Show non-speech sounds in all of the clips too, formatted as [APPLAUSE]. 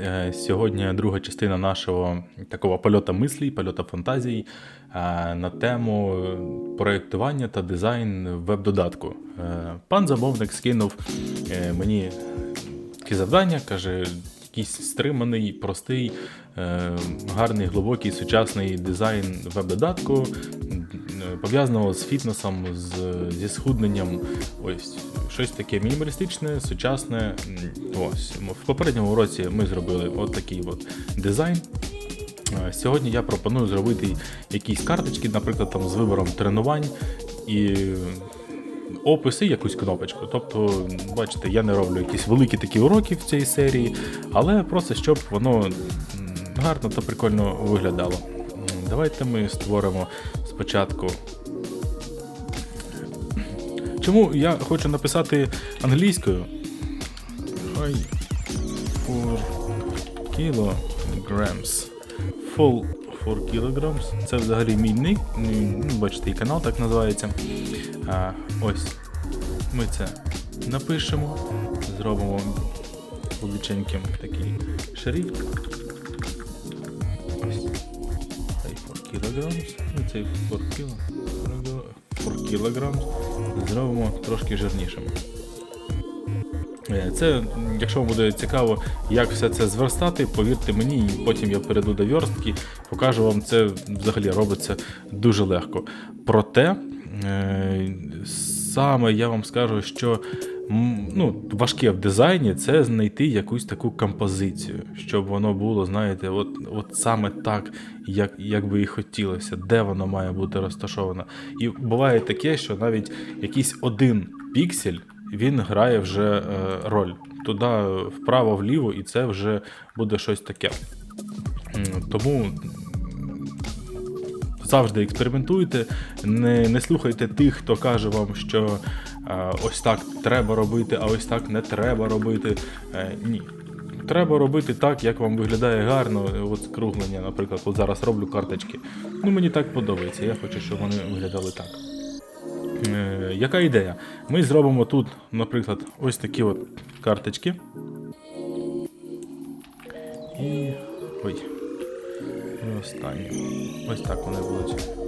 Е, Сьогодні друга частина нашого такого польота мислій, польота фантазій е, на тему проєктування та дизайн веб-додатку. Е, Пан замовник скинув мені такі завдання, каже, якийсь стриманий, простий, гарний, глибокий, сучасний дизайн веб-додатку, пов'язаного з фітнесом, з, зі схудненням. Ось щось таке мінімалістичне, сучасне. Ось в попередньому уроці ми зробили от такий от дизайн. Сьогодні я пропоную зробити якісь карточки, наприклад, там з вибором тренувань і описи, якусь кнопочку. Тобто, бачите, я не роблю якісь великі такі уроки в цій серії, але просто щоб воно гарно та прикольно виглядало. Давайте ми створимо спочатку. Чому я хочу написати англійською? High for kilograms. Full for kilograms. Це взагалі мій. Ну, Бачите, і канал так називається. А, ось. Ми це напишемо, зробимо величеньким такий шрифт. For. Ну, цей for kilo- for kilograms зробимо трошки жирнішим. Е, Це, якщо вам буде цікаво, як все це зверстати, повірте мені, і потім я перейду до верстки, покажу вам це взагалі робиться дуже легко. Проте, е, саме я вам скажу, що ну, важке в дизайні це знайти якусь таку композицію, щоб воно було, знаєте, от, от саме так, як, як би і хотілося, де воно має бути розташовано. І буває таке, що навіть якийсь один піксель він грає вже е, роль. Туди вправо-вліво, і це вже буде щось таке. Тому завжди експериментуйте, не, не слухайте тих, хто каже вам, що ось так треба робити, а ось так не треба робити. Е, ні. Треба робити так, як вам виглядає гарно. От скруглення, наприклад, от зараз роблю карточки. Ну мені так подобається. Я хочу, щоб вони виглядали так. Е, яка ідея? Ми зробимо тут, наприклад, ось такі от карточки. І. Ой. І останні. Ось так вони будуть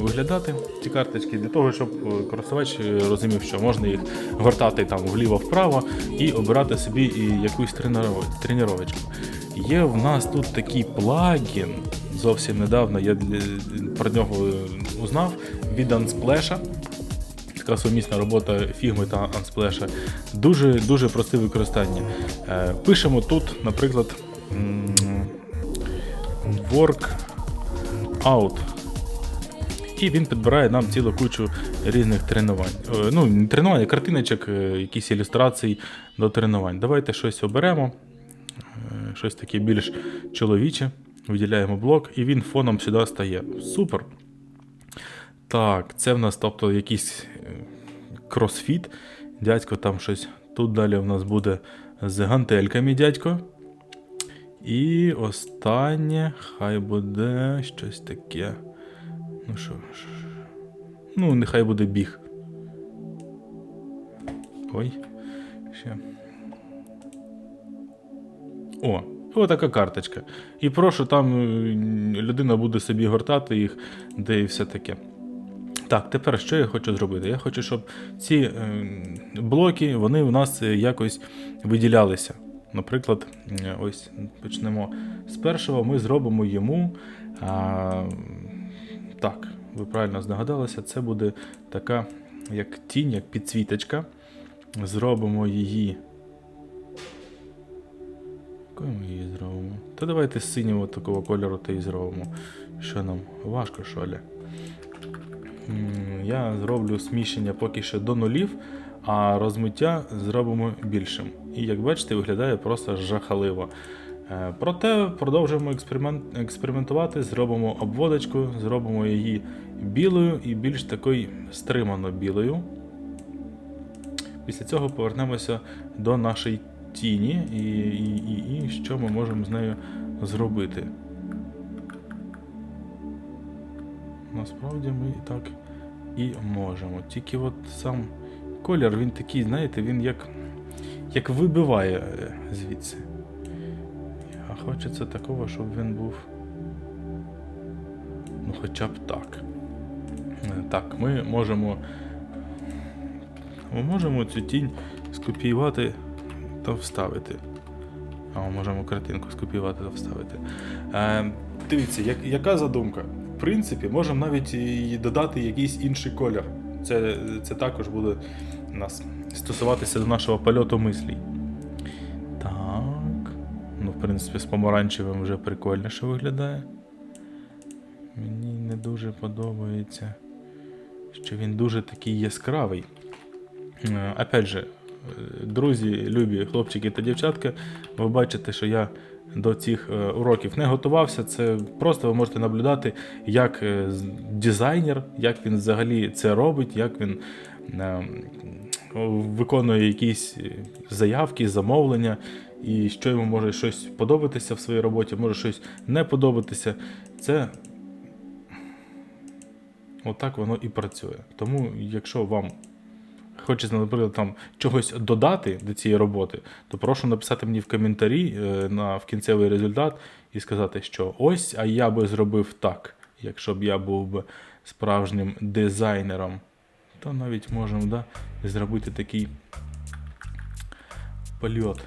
виглядати, ці карточки, для того, щоб е, користувач е, розумів, що можна їх гортати там вліво-вправо і обирати собі якусь тренувачку. Є в нас тут такий плагін. Зовсім недавно я про нього е, узнав від Unsplash. Така сумісна робота Figma та Unsplash. Дуже дуже просте використання. Пишемо тут, наприклад, м, work out. І він підбирає нам цілу кучу різних тренувань. Е, Ну, не тренувань, а картиночок, е, якісь ілюстрації до тренувань. Давайте щось оберемо. Е, Щось таке більш чоловіче. Виділяємо блок, і він фоном сюди стає. Супер. Так, це в нас, тобто, якийсь кросфіт. Дядько там щось. Тут далі в нас буде з гантельками дядько. І останнє, хай буде щось таке. Ну що ж. Ну, нехай буде біг. Ой. Ще. О, о, така карточка. І прошу, там е, людина буде собі гортати їх, де і все таке. Так, тепер що я хочу зробити? Я хочу, щоб ці е, блоки вони у нас е, якось виділялися. Наприклад, ось почнемо з першого. Ми зробимо йому. А, так, ви правильно здогадалися, це буде така, як тінь, як підсвіточка. Зробимо її. Якою ми її зробимо? Та давайте з синього такого кольору та і зробимо. Що нам? Важко, що ли? Я зроблю сміщення поки що до нулів, а розмиття зробимо більшим. І як бачите, виглядає просто жахаливо. Е, Проте продовжуємо експеримент, експериментувати, зробимо обводочку, зробимо її білою і більш такою стримано білою. Після цього повернемося до нашої тіні і, і, і, і що ми можемо з нею зробити. Насправді ми так і можемо. Тільки от сам колір, він такий, знаєте, він як, як вибиває е, звідси. Хочеться такого, щоб він був. Ну, хоча б так. Е, Так, ми можемо. Ми можемо цю тінь скопіювати та вставити. А ми можемо картинку скопіювати та вставити. Е, дивіться, як, яка задумка? В принципі, можемо навіть і додати якийсь інший колір. Це, це також буде нас стосуватися до нашого польоту мислій. Ну, в принципі, з помаранчевим вже прикольніше виглядає. Мені не дуже подобається, що він дуже такий яскравий. Е, Опять же, е, друзі, любі хлопчики та дівчатка, ви бачите, що я до цих е, уроків не готувався. Це просто ви можете наблюдати, як дизайнер, як він взагалі це робить, як він е, виконує якісь заявки, замовлення, і що йому може щось подобатися в своїй роботі, може щось не подобатися. Це отак воно і працює. Тому, якщо вам хочеться, наприклад, там чогось додати до цієї роботи, то прошу написати мені в коментарі е, на в кінцевий результат і сказати, що ось, а я би зробив так, якщо б я був би справжнім дизайнером, то навіть можемо да, зробити такий польот.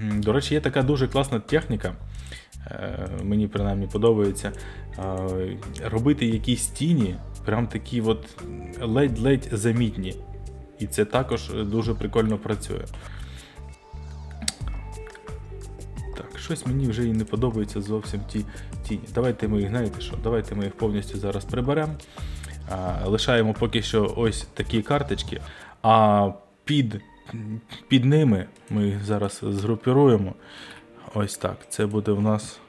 До речі, є така дуже класна техніка. е, Мені принаймні подобається е, робити якісь тіні, прям такі ледь-ледь замітні. І це також дуже прикольно працює. Так, щось мені вже і не подобається зовсім ті тіні. Давайте ми їх, знаєте що, давайте ми їх повністю зараз приберемо. Лишаємо поки що ось такі карточки, а під, під ними ми їх зараз згрупіруємо. Ось так. Це буде в нас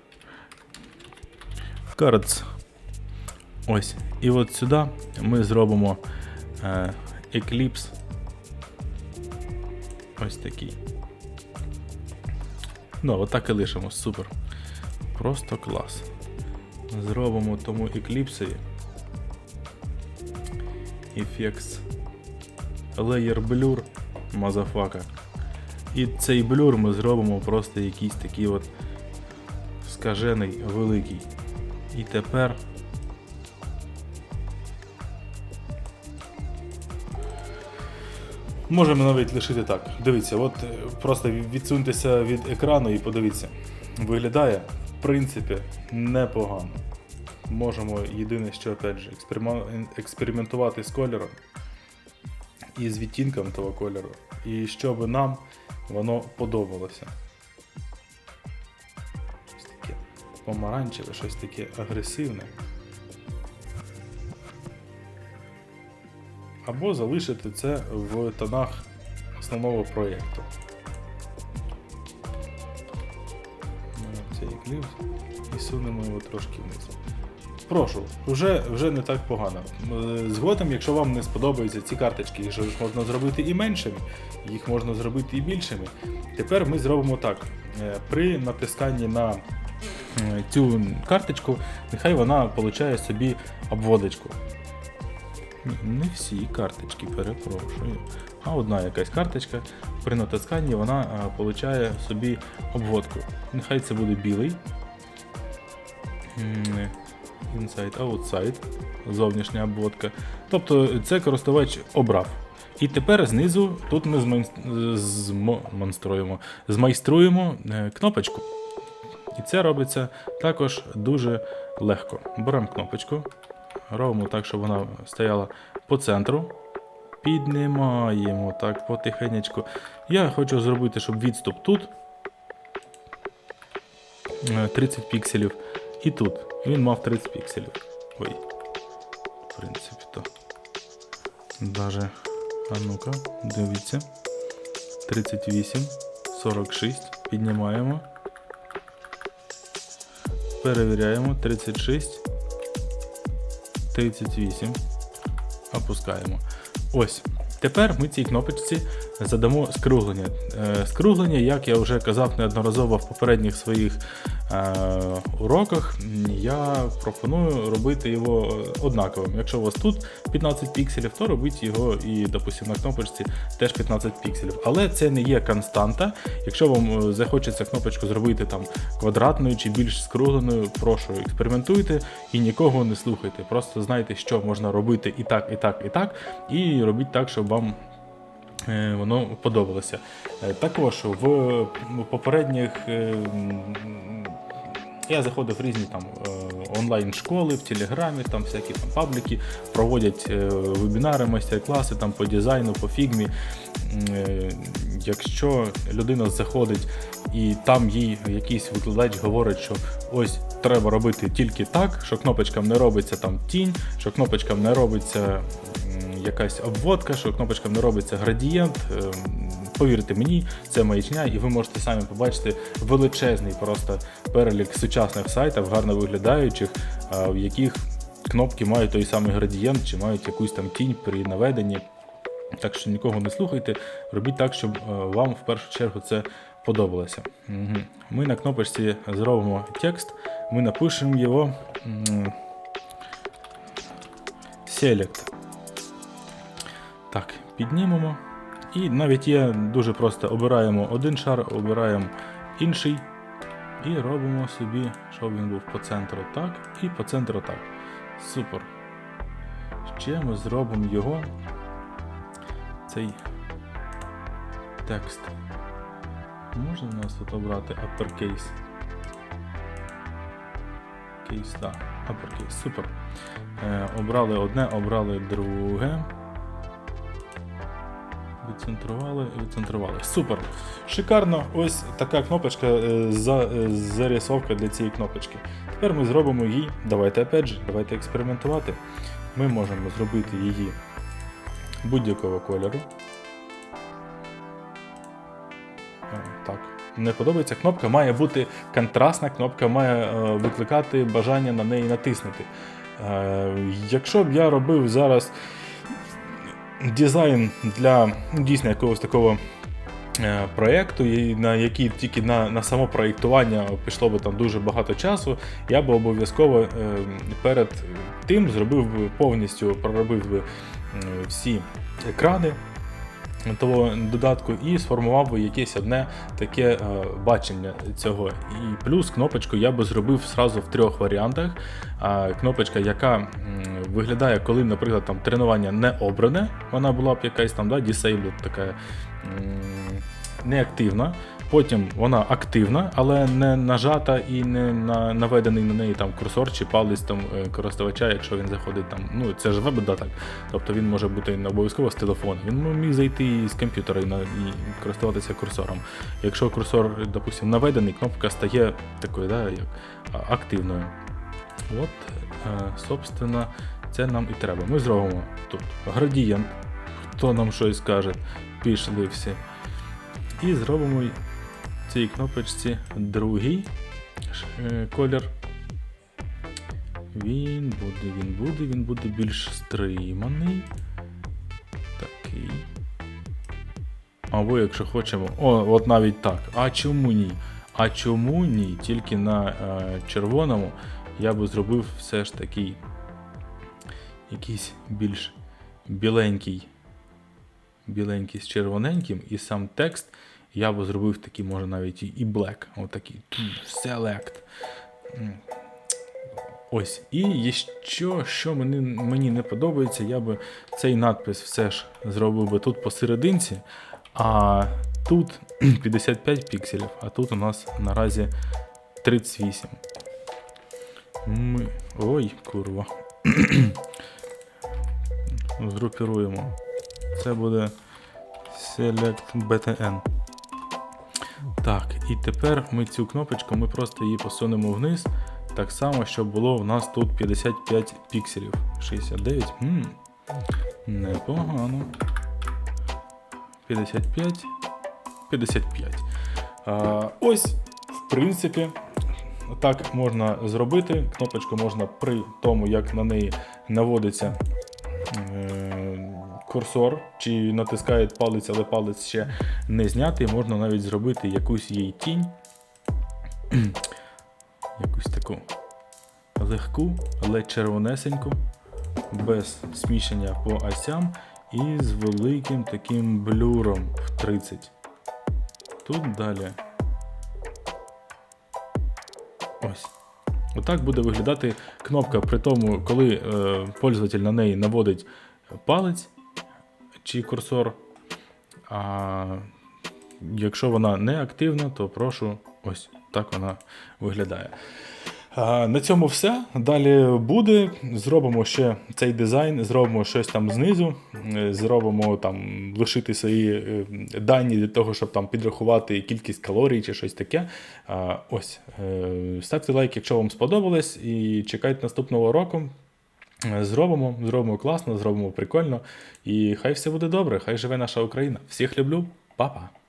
cards. Ось. І от сюди ми зробимо е, Eclipse. Ось такий. Ну, отак і лишимо. Супер. Просто клас. Зробимо тому Eclipse. Effects. Layer Blur. Мазафака. І цей блюр ми зробимо просто якийсь такий от скажений великий. І тепер. Можемо навіть лишити так. Дивіться, от е, просто відсуньтеся від екрану і подивіться. Виглядає, в принципі, непогано. Можемо єдине, що опять же, експериментувати з кольором і з відтінком того кольору. І щоб нам воно подобалося. Щось таке помаранчеве, щось таке агресивне. Або залишити це в тонах основного проєкту. Цей кліп і сунемо його трошки вниз. Прошу, вже, вже не так погано. Е, Згодом, якщо вам не сподобаються ці карточки, їх можна зробити і меншими, їх можна зробити і більшими. Тепер ми зробимо так. Е, При натисканні на е, цю карточку, нехай вона получає собі обводочку. Не всі карточки, перепрошую. А одна якась карточка. При натисканні вона получає собі обводку. Нехай це буде білий. Inside, outside. Зовнішня обводка. Тобто це користувач обрав. І тепер знизу тут ми змайн- змонструємо, змайструємо е, кнопочку. І це робиться також дуже легко. Беремо кнопочку, робимо так, щоб вона стояла по центру. Піднімаємо так потихенечку. Я хочу зробити, щоб відступ тут е, 30 пікселів. І тут. Він мав 30 пікселів. Ой. В принципі, то. Даже. А ну-ка, дивіться. 38, 46. Піднімаємо. Перевіряємо. 36. 38. Опускаємо. Ось. Тепер ми цій кнопочці задамо скруглення. Е, Скруглення, як я вже казав неодноразово в попередніх своїх уроках, м, я пропоную робити його однаковим. Якщо у вас тут 15 пікселів, то робіть його і, допустим, на кнопочці теж 15 пікселів. Але це не є константа. Якщо вам е, захочеться кнопочку зробити там квадратною чи більш скругленою, прошу експериментуйте і нікого не слухайте. Просто знайте, що можна робити і так, і так, і так, і робіть так, щоб вам е, воно подобалося. Е, Також в попередніх. Я заходив в різні там е, онлайн-школи в Телеграмі, там всякі там пабліки, проводять е, вебінари, майстер-класи там по дизайну, по фігмі. Е, Якщо людина заходить і там їй якийсь викладач говорить, що ось треба робити тільки так, що кнопочкам не робиться там тінь, що кнопочкам не робиться якась обводка, що кнопочкам не робиться градієнт. Повірте мені, це маячня, і ви можете самі побачити величезний просто перелік сучасних сайтів, гарно виглядаючих, в яких кнопки мають той самий градієнт чи мають якусь там тінь при наведенні. Так що нікого не слухайте, робіть так, щоб е, вам в першу чергу це подобалося. Ми на кнопочці зробимо текст, ми напишемо його Select. Так, піднімемо. І навіть є дуже просто обираємо один шар, обираємо інший. І робимо собі, щоб він був по центру так і по центру так. Супер. Ще ми зробимо його. Цей текст. Можна у нас тут обрати uppercase? Кейс, так, uppercase, супер. Е, обрали одне, обрали друге. Відцентрували, відцентрували. Супер. Шикарно. Ось така кнопочка е, за, е, зарисовка для цієї кнопочки. Тепер ми зробимо її. Давайте опять же, давайте експериментувати. Ми можемо зробити її будь-якого кольору. Е, Так. Не подобається кнопка, має бути контрастна, кнопка має викликати бажання на неї натиснути. Якщо б я робив зараз дизайн для ну, дійсно якогось такого е, проєкту, на який тільки на, на само проєктування пішло би там дуже багато часу, я би обов'язково е, перед тим зробив би повністю проробив би всі екрани. Того додатку і сформував би якесь одне таке е, бачення цього. І плюс кнопочку я би зробив сразу в трьох варіантах. Кнопочка, яка виглядає, коли, наприклад, там тренування не обране, вона була б якась там да, disabled, така неактивна. Потім вона активна, але не нажата і не на, наведений на неї там курсор чи палець там е, користувача, якщо він заходить там. Ну це ж веб-додаток, тобто він може бути не обов'язково з телефону. Він міг зайти і з комп'ютера і, і користуватися курсором. Якщо курсор, допустим, наведений, кнопка стає такою, да, як активною. От, е, собственно, це нам і треба. Ми зробимо тут градієнт, хто нам щось скаже, пішли всі. І зробимо цій кнопочці другий е, колір. Він буде, він буде, він буде більш стриманий. Такий. Або якщо хочемо. О, от навіть так. А чому ні? А чому ні? Тільки на е, червоному я би зробив все ж такий якийсь більш біленький. Біленький з червоненьким, і сам текст я би зробив такий, може навіть і black. Отакий. Select. Ось. І є що, що мені, мені не подобається, я би цей надпис все ж зробив би тут посерединці, а тут [CLEARS THROAT] 55 пікселів, а тут у нас наразі 38. Ми... Ой, курва. [CLEARS THROAT] Згрупіруємо. Це буде Select BTN. Так, і тепер ми цю кнопочку ми просто її посунемо вниз. Так само, щоб було в нас тут 55 пікселів. 69. М, непогано. 55. 55. А, ось, в принципі, так можна зробити. Кнопочку можна при тому, як на неї наводиться е, курсор, чи натискають палець, але палець ще не знятий, можна навіть зробити якусь її тінь. [CLEARS THROAT] якусь таку легку, але червонесеньку, без сміщення по осям і з великим таким блюром в 30. Тут далі. Ось. Отак буде виглядати кнопка при тому, коли е, пользователь на неї наводить палець чи курсор. А якщо вона не активна, то прошу, ось так вона виглядає. А, на цьому все. Далі буде. Зробимо ще цей дизайн, зробимо щось там знизу, е, зробимо там лишити свої е, дані для того, щоб там підрахувати кількість калорій чи щось таке. А, ось. Е, Ставте лайк, якщо вам сподобалось, і чекайте наступного року. Е, Зробимо, зробимо класно, зробимо прикольно. І хай все буде добре, хай живе наша Україна. Всіх люблю, па-па!